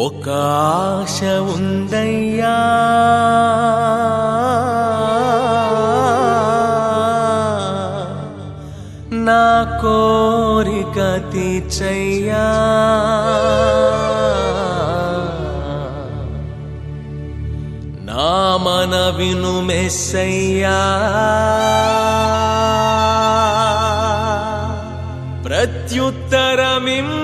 ఒక ఆశ ఉందయ్యా నా కోరిక తీర్చయ్యా. నా మన విను మెస్సయ్యా. ప్రత్యుత్తరమిం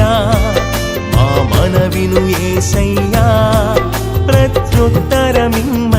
ఏసయ్యా మా మనవిను ఏసయ్యా ప్రత్యుత్తరమింగ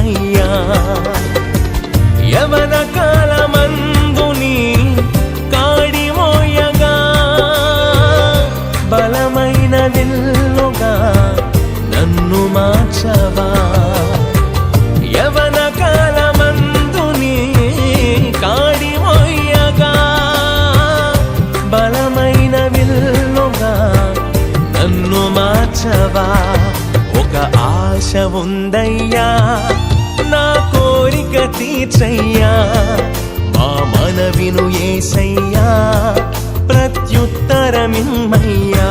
ఆశ ఉందయ్యా నా కోరిక తీర్చయ్యా. మా మనవిను ఏసయ్యా ప్రత్యుత్తరమిమ్మయ్యా.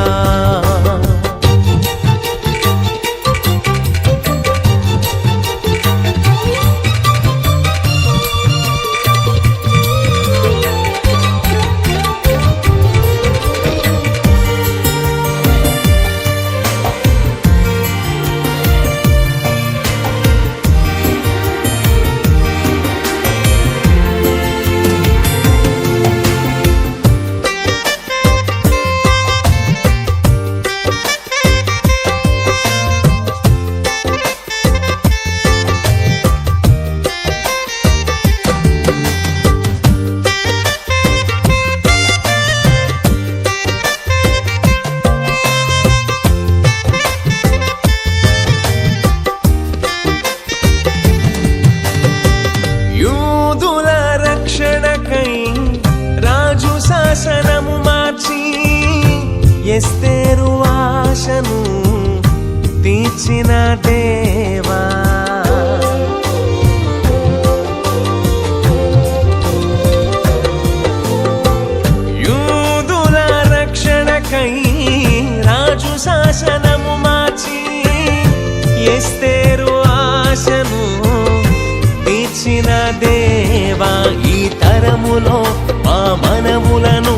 తరములో మా మనములను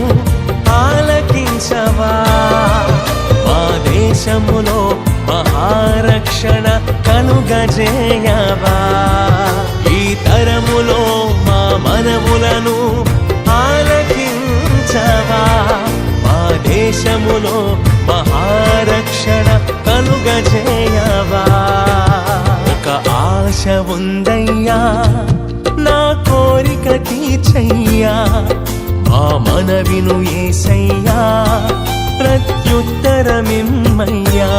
ఆలకించవా? మా దేశములో మహారక్షణ కలుగజేయవా ఈ తరములో మా మనములను ఆలకించవా? మా దేశములో మహారక్షణ కలుగజేయవా ఒక ఆశ ఉందయ్యా మనవిను ఏసయ్యా ప్రత్యుత్తరమిమ్మయ్యా.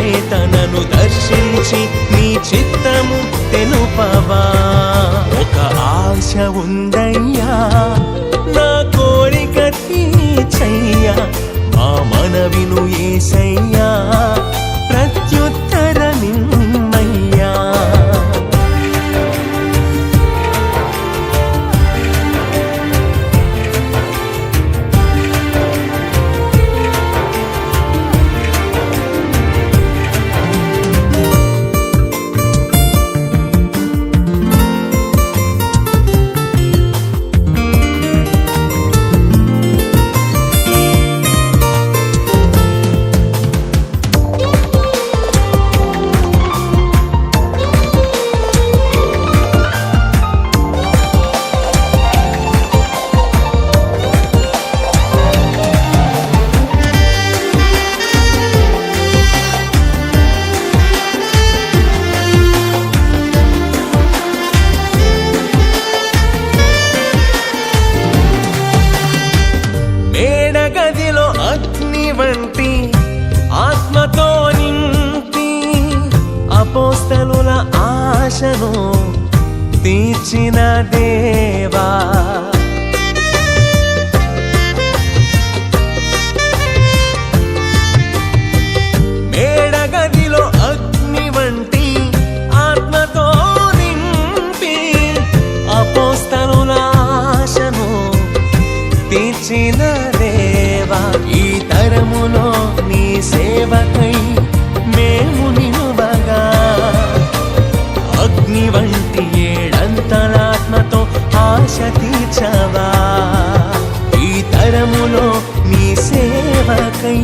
చేతనను దర్శించి నీ చిత్తము తెలుపవా? ఒక ఆశ ఉందని ఆశను తీర్చిన దేవా. అగ్ని వంటి ఆత్మతో తీర్చిన దేవా. ఈ తరములో ಕೈ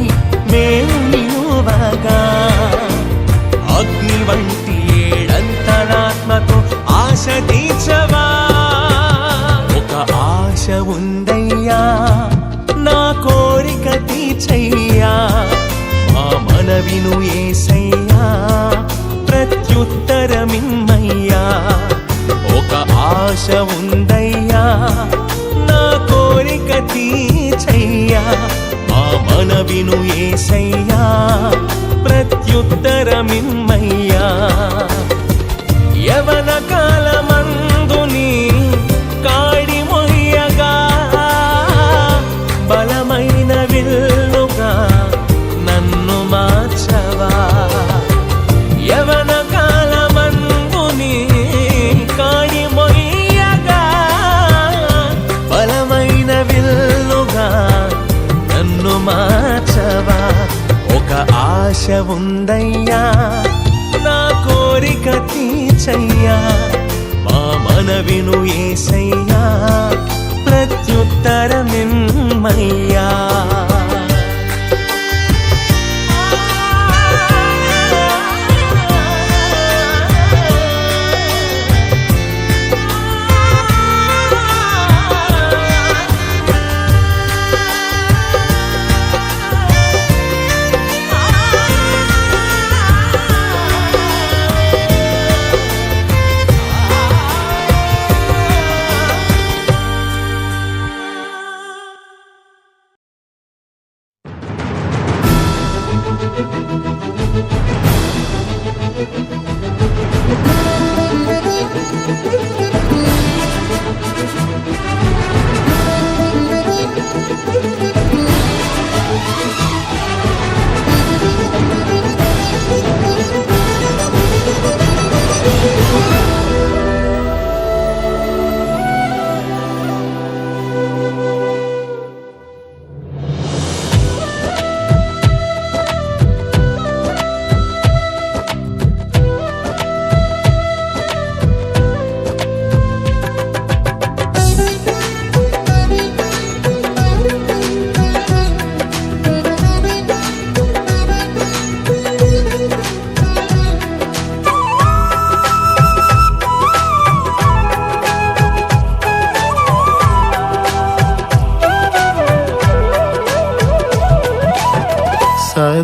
ಮೇವು ನಿಲ್ಲುವಾಗ ಅಗ್ನಿ ವಂಟಿ ಏಳಂತರಾತ್ಮಕು ಆಶ ದೀಕ್ಷವಾ ఒక ఆశ ఉందయ్యా నా కోరిక తీర్చయ్యా మా మనవిను విను ఏసయ్యా ప్రత్యుత్తరమిన్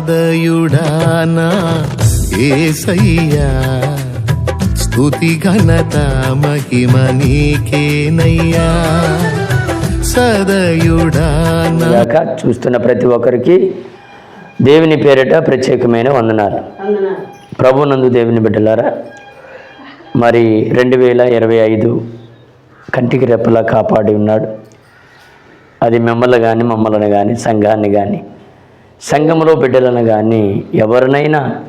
సదయుడానా ఏసయ్యా స్తుతి ఘనత మహిమ నీకేనయ్యా. సదయుడానా చూస్తున్న ప్రతి ఒక్కరికి దేవుని పేరిట ప్రత్యేకమైన వందనాలు. ప్రభునందు దేవుని బిడ్డలారా మరి రెండు వేల ఇరవై ఐదు కంటికి రెప్పలా కాపాడి ఉన్నాడు. అది మిమ్మల్ని కానీ మమ్మల్ని కానీ సంఘాన్ని కానీ సంఘంలో బిడ్డలను కానీ ఎవరినైనా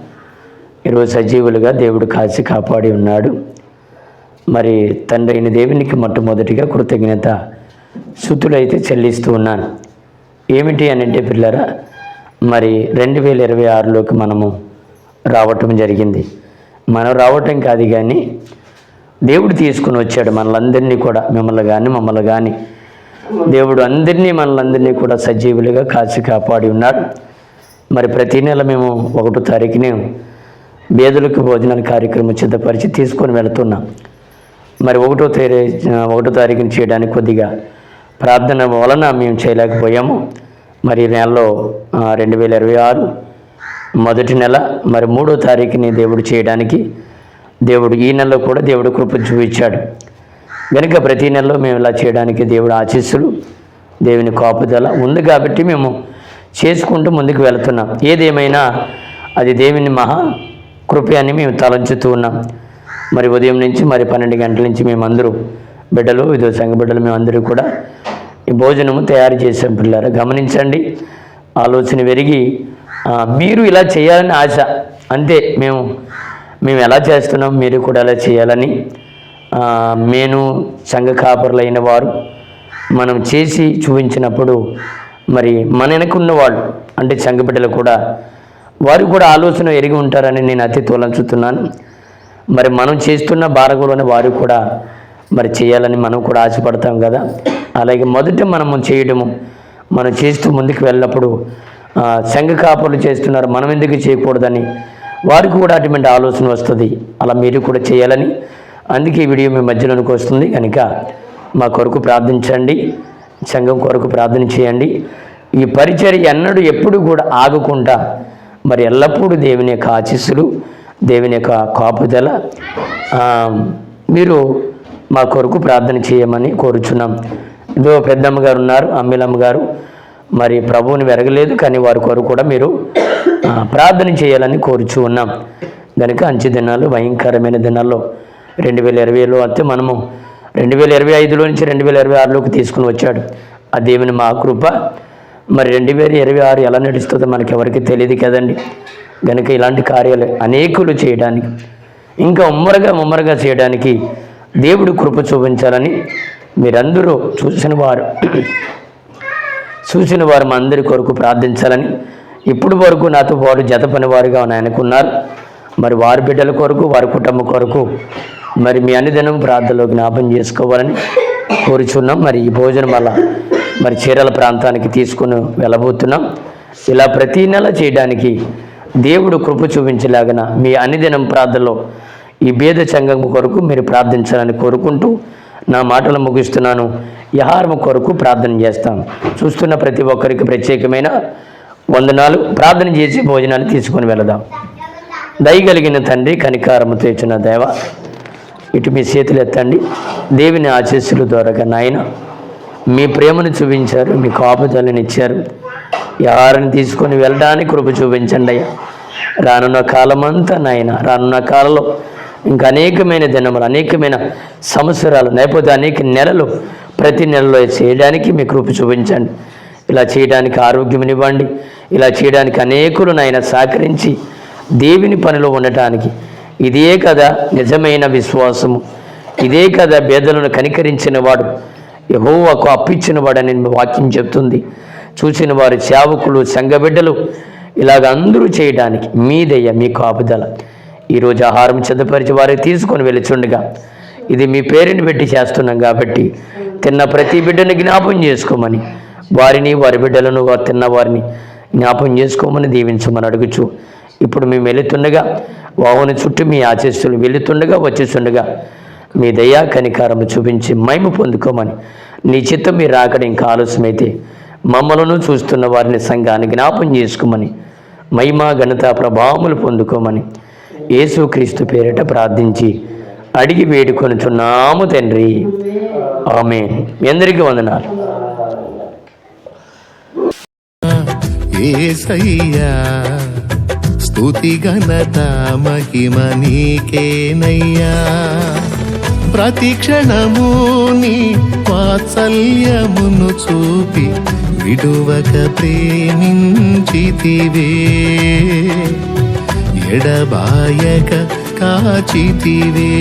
ఈరోజు సజీవులుగా దేవుడు కాచి కాపాడి ఉన్నాడు. మరి తండ్రి అయిన దేవునికి మొట్టమొదటిగా కృతజ్ఞత శుతులైతే చెల్లిస్తూ ఉన్నాను. ఏమిటి అని అంటే పిల్లరా మరి రెండు వేల ఇరవై ఆరులోకి మనము రావటం జరిగింది. మనం రావటం కాదు కానీ దేవుడు తీసుకుని వచ్చాడు మనలందరినీ కూడా మిమ్మల్ని కానీ మమ్మల్ని కానీ దేవుడు అందరినీ మనలందరినీ కూడా సజీవులుగా కాచి కాపాడి ఉన్నాడు. మరి ప్రతి నెల మేము ఒకటో తారీఖునే బేదలకు భోజనాల కార్యక్రమం సిద్ధపరిచి తీసుకొని వెళుతున్నాం. మరి ఒకటో తేదీ ఒకటో తారీఖుని చేయడానికి కొద్దిగా ప్రార్థన వలన మేము చేయలేకపోయాము. మరి నెలలో రెండు వేల ఇరవై ఆరు మొదటి నెల మరి మూడో తారీఖుని దేవుడు చేయడానికి దేవుడు ఈ నెలలో కూడా దేవుడు కృప చూపించాడు. కనుక ప్రతి నెలలో మేము ఇలా చేయడానికి దేవుడు ఆశీస్సులు దేవుని కాపుదల ఉంది కాబట్టి మేము చేసుకుంటూ ముందుకు వెళుతున్నాం. ఏదేమైనా అది దేవుని మహా కృపయాన్ని మేము తలంచుతూ ఉన్నాం. మరి ఉదయం నుంచి మరి పన్నెండు గంటల నుంచి మేమందరూ బిడ్డలు ఇదో సంఘ బిడ్డలు మేమందరూ కూడా ఈ భోజనము తయారు చేసాం పిల్లలు గమనించండి ఆలోచన పెరిగి మీరు ఇలా చేయాలని ఆశ. అంతే మేము మేము ఎలా చేస్తున్నాం మీరు కూడా అలా చేయాలని మేను సంఘ కాపరులైన వారు మనం చేసి చూపించినప్పుడు మరి మన వెనకున్న వాళ్ళు అంటే సంఘ బిడ్డలు కూడా వారు కూడా ఆలోచన ఎరిగి ఉంటారని నేను అతి తోలంచుతున్నాను. మరి మనం చేస్తున్న భారగులోని వారు కూడా మరి చేయాలని మనం కూడా ఆశపడతాం కదా. అలాగే మొదట మనము చేయడము మనం చేస్తూ ముందుకు వెళ్ళినప్పుడు సంఘ కాపులు చేస్తున్నారు మనం ఎందుకు చేయకూడదని వారికి కూడా అటువంటి ఆలోచన వస్తుంది. అలా మీరు కూడా చేయాలని అందుకే ఈ వీడియో మీ మధ్యలోనికి వస్తుంది. కనుక మా కొరకు ప్రార్థించండి. సంఘం కొరకు ప్రార్థన చేయండి. ఈ పరిచర్య ఎన్నడూ ఎప్పుడు కూడా ఆగకుండా మరి ఎల్లప్పుడూ దేవుని యొక్క ఆశీస్సులు దేవుని యొక్క కాపుదల మీరు మా కొరకు ప్రార్థన చేయమని కోరుచున్నాం. ఇదో పెద్దమ్మ గారు ఉన్నారు అమ్మిలమ్మ గారు మరి ప్రభువుని వెరగలేదు కానీ వారి కొరకు కూడా మీరు ప్రార్థన చేయాలని కోరుచు ఉన్నాం. కనుక అంచె దినాలు భయంకరమైన దినాల్లో రెండు వేల ఇరవైలో అయితే మనము రెండు వేల ఇరవై ఐదులో నుంచి రెండు వేల ఇరవై ఆరులోకి తీసుకుని వచ్చాడు. ఆ దేవుని మా కృప. మరి రెండు వేల ఇరవై ఆరు ఎలా నడుస్తుందో మనకి ఎవరికి తెలియదు కదండి. కనుక ఇలాంటి కార్యాలు అనేకులు చేయడానికి ఇంకా ఉమ్మరగా ఉమ్మరగా చేయడానికి దేవుడు కృప చూపించాలని మీరందరూ చూసిన వారు చూసిన వారు మా అందరి కొరకు ప్రార్థించాలని ఇప్పుడు వరకు నాతో వారు జత పని వారుగా ఆయనకున్నారు మరి వారి బిడ్డల కొరకు వారి కుటుంబం కొరకు మరి మీ అన్నిదినం ప్రార్థనలో జ్ఞాపం చేసుకోవాలని కోరుచున్నాం. మరి ఈ భోజనం వల్ల మరి చీరల ప్రాంతానికి తీసుకుని వెళ్ళబోతున్నాం. ఇలా ప్రతి నెల చేయడానికి దేవుడు కృప చూపించలాగన మీ అన్నిదినం ప్రార్థనలో ఈ భేద సంఘం కొరకు మీరు ప్రార్థించాలని కోరుకుంటూ నా మాటలు ముగిస్తున్నాను. యహారము కొరకు ప్రార్థన చేస్తాం. చూస్తున్న ప్రతి ఒక్కరికి ప్రత్యేకమైన వందనాలు. ప్రార్థన చేసి భోజనాన్ని తీసుకొని వెళదాం. దయగలిగిన తండ్రి కనికారము తెచ్చిన దేవ ఇటు మీ చేతులు ఎత్తండి. దేవుని ఆశీస్సులు ద్వారా నాయన మీ ప్రేమను చూపించారు మీ కాపుదలను ఇచ్చారు. ఎవరిని తీసుకొని వెళ్ళడానికి కృప చూపించండి అయ్యా. రానున్న కాలమంతా నాయన రానున్న కాలంలో ఇంకా అనేకమైన దినములు అనేకమైన సంవత్సరాలు లేకపోతే అనేక నెలలు ప్రతి నెలలో చేయడానికి మీ కృప చూపించండి. ఇలా చేయడానికి ఆరోగ్యమునివ్వండి ఇలా చేయడానికి అనేకులు నాయన సహకరించి దేవుని పనిలో ఉండటానికి ఇదే కదా నిజమైన విశ్వాసము. ఇదే కదా బేదలను కనికరించిన వాడు. యహోవాకు అప్పిచ్చిన వాడని మీ వాక్యం చెప్తుంది. చూసిన వారి సేవకులు సంఘబిడ్డలు ఇలాగ అందరూ చేయడానికి మీదయ్య మీ కాపుదల. ఈరోజు ఆహారం చెందపరిచి వారికి తీసుకొని వెళ్ళిచుండగా ఇది మీ పేరుని పెట్టి చేస్తున్నాం కాబట్టి తిన్న ప్రతి బిడ్డని జ్ఞాపం చేసుకోమని వారిని వారి బిడ్డలను వారు తిన్న వారిని జ్ఞాపం చేసుకోమని దీవించమని అడుగుచు. ఇప్పుడు మేము వెళుతుండగా వాహన చుట్టూ మీ ఆశీస్సులు వెళుతుండగా వచ్చేస్తుండగా మీ దయా కనికారము చూపించి మైము పొందుకోమని నీ చిత్తం మీరు రాకడ ఇంకా ఆలస్యమైతే మమ్మలను చూస్తున్న వారిని సంఘాన్ని జ్ఞాపం చేసుకోమని మహిమా ఘనత ప్రభావములు పొందుకోమని యేసుక్రీస్తు పేరిట ప్రార్థించి అడిగి వేడుకొనుచున్నాము తండ్రి. ఆమె ఎందరికీ అందరికీ వందనాలు. ఏసయ్యా స్థుతి ఘనత మహిమ నీకేనయ్యా. ప్రతి క్షణము నీ వాత్సల్యమును చూపి విడువక ప్రేమించితివే. ఎడబాయక కాచితివే.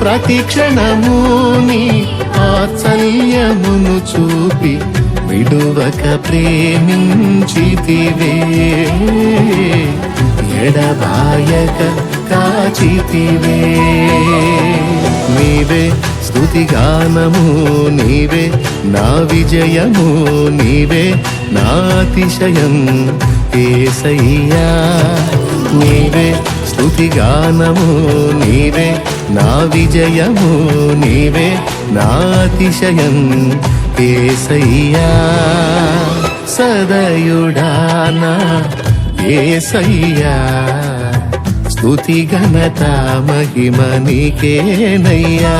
ప్రతి క్షణము నీ వాత్సల్యమును చూపి విడువక ప్రేమించితివే. ఎడబాయక కాచితివే. నీవే స్తుతిగానము నీవే నా విజయము నీవే నా అతిశయం ఏసయ్యా నీవే స్తుతిగానము నీవే నా విజయము నీవే నా అతిశయం ఏసయ్యా సదయుడానా ఏసయ్యా స్తుతి ఘనత మహిమ నీకేనయ్యా.